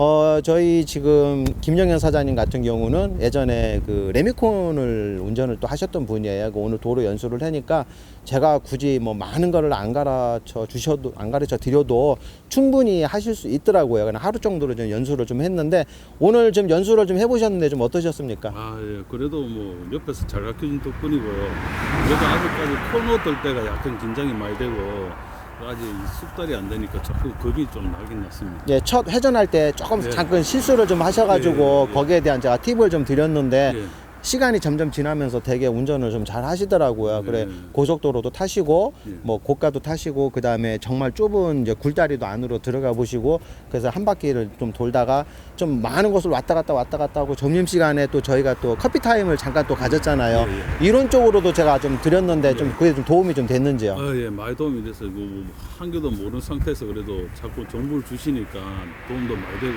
어, 저희 지금 김영현 사장님 같은 경우는 예전에 그 레미콘을 운전을 또 하셨던 분이에요. 그 오늘 도로 연수를 하니까 제가 굳이 뭐 많은 거를 안 가르쳐 주셔도 안 가르쳐 드려도 충분히 하실 수 있더라고요. 그냥 하루 정도로 좀 연수를 좀 했는데 오늘 좀 연수를 좀 해보셨는데 좀 어떠셨습니까? 아, 예. 그래도 뭐 옆에서 잘 가르쳐준 덕분이고요. 그래도 아직까지 코너 뜰 때가 약간 긴장이 많이 되고 아직 숙달이 안 되니까 자꾸 겁이 좀 나긴 났습니다. 예, 첫 회전할 때 조금 네. 잠깐 실수를 좀 하셔가지고 예, 예, 예. 거기에 대한 제가 팁을 좀 드렸는데 예. 시간이 점점 지나면서 되게 운전을 좀 잘 하시더라고요. 그래 네. 고속도로도 타시고 예. 뭐 고가도 타시고 그 다음에 정말 좁은 이제 굴다리도 안으로 들어가 보시고 그래서 한 바퀴를 좀 돌다가 좀 많은 곳을 왔다 갔다 왔다 갔다 하고 점심 시간에 또 저희가 또 커피 타임을 잠깐 또 가졌잖아요. 예, 이런 쪽으로도 제가 좀 드렸는데 좀 그게 좀 도움이 좀 됐는지요. 아, 예. 많이 도움이 됐어요. 뭐, 한 개도 모르는 상태에서 그래도 자꾸 정보를 주시니까 도움도 많이 되고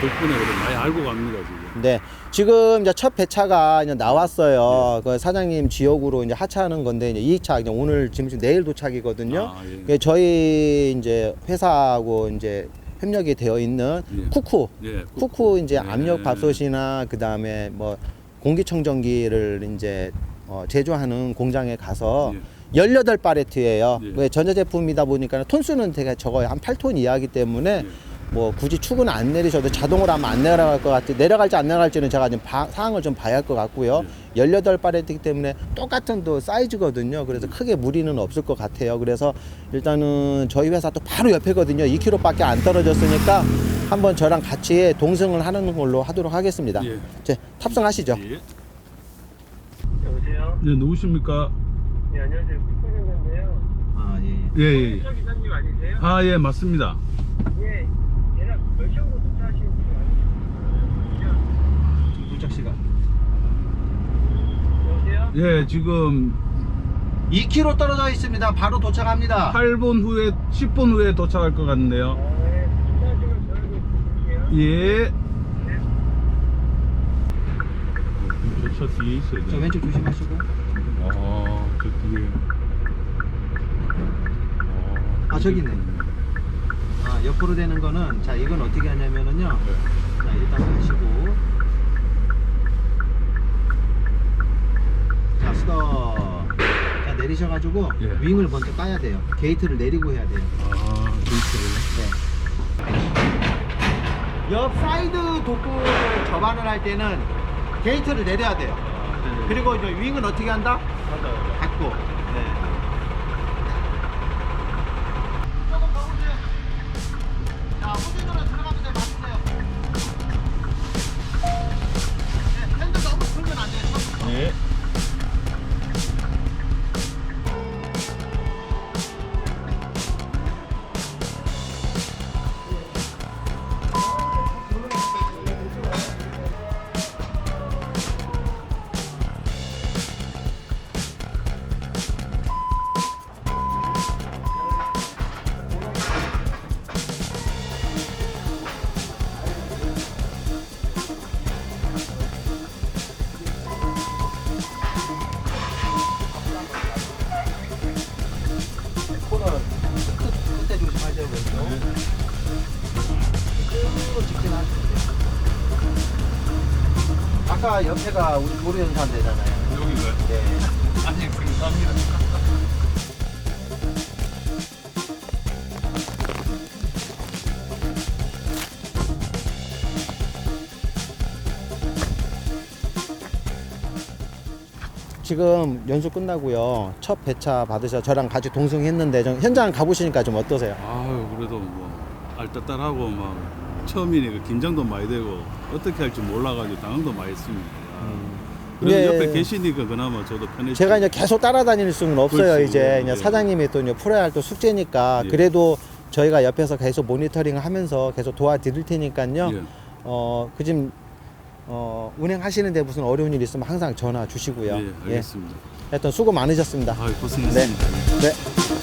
덕분에 그래도 많이 알고 갑니다, 지금. 네, 지금 이제 첫 배차가 이제 나왔어요. 그 사장님 지역으로 이제 하차하는 건데 이제 2차 이제 오늘 지금 내일 도착이거든요. 아, 예. 그 저희 이제 회사하고 이제 협력이 되어 있는 예. 쿠쿠, 예. 쿠쿠 이제 네. 압력 밥솥이나 그 다음에 뭐 공기청정기를 이제 어, 제조하는 공장에 가서 예. 18파레트예요. 예. 왜 전자제품이다 보니까 톤수는 되게 적어요. 한 8톤 이하이기 때문에 예. 뭐 굳이 축은 안 내리셔도 자동으로 하면 안 내려갈 것 같아요. 내려갈지 안 내려갈지는 제가 좀 바- 사항을 좀 봐야 할 것 같고요. 18파레트이기 때문에 똑같은 또 사이즈거든요. 그래서 크게 무리는 없을 것 같아요. 그래서 일단은 저희 회사 또 바로 옆에거든요. 2km밖에 안 떨어졌으니까 한번 저랑 같이 동승을 하는 걸로 하도록 하겠습니다. 예. 이제 탑승하시죠. 예. 여보세요? 네, 누구십니까? 네, 안녕하세요. 국회의원인데요. 아, 예. 예, 예. 차 기사님 아니세요? 아, 예, 맞습니다. 예. 대략 몇 시간으로 도착하시는 분 아니세요? 도착 시간. 여보세요? 예, 지금 2km 떨어져 있습니다. 바로 도착합니다. 8분 후에 10분 후에 도착할 것 같네요. 어, 예. 도착하시면 전화를 드릴게요. 예. 네. 저 뒤에 있어야 저 돼. 왼쪽 조심하시고. 아, 저 뒤에. 아, 저기 있네. 아, 옆으로 되는 거는 자, 이건 어떻게 하냐면은요. 자, 일단 가시고. 자, 스톱. 자, 내리셔가지고 예. 윙을 먼저 까야 돼요. 게이트를 내리고 해야 돼요. 아, 네. 옆 사이드 도구를 접안을 할 때는 게이트를 내려야 돼요. 네. 그리고 이제 윙은 어떻게 한다? 닫고. 네. 아까 옆에가 우리 도로연산 되잖아요. 여기가. 네. 아니, 감사합니다. 지금 연수 끝나고요. 첫 배차 받으셔 저랑 같이 동승했는데 좀 현장 가보시니까 좀 어떠세요? 아유, 그래도 뭐, 알딸딸하고 막, 처음이니까 긴장도 많이 되고, 어떻게 할지 몰라가지고 당황도 많이 했습니다. 그래도 예. 옆에 계시니까 그나마 저도 편했죠. 제가 이제 계속 따라다닐 수는 없어요. 그렇죠. 이제 이제 예. 사장님이 또 이제 풀어야 할 또 숙제니까 예. 그래도 저희가 옆에서 계속 모니터링을 하면서 계속 도와드릴 테니까요. 예. 어, 그 지금 어, 운행하시는데 무슨 어려운 일 있으면 항상 전화 주시고요. 예, 알겠습니다. 하여튼 수고 많으셨습니다. 아, 고생했습니다. 네.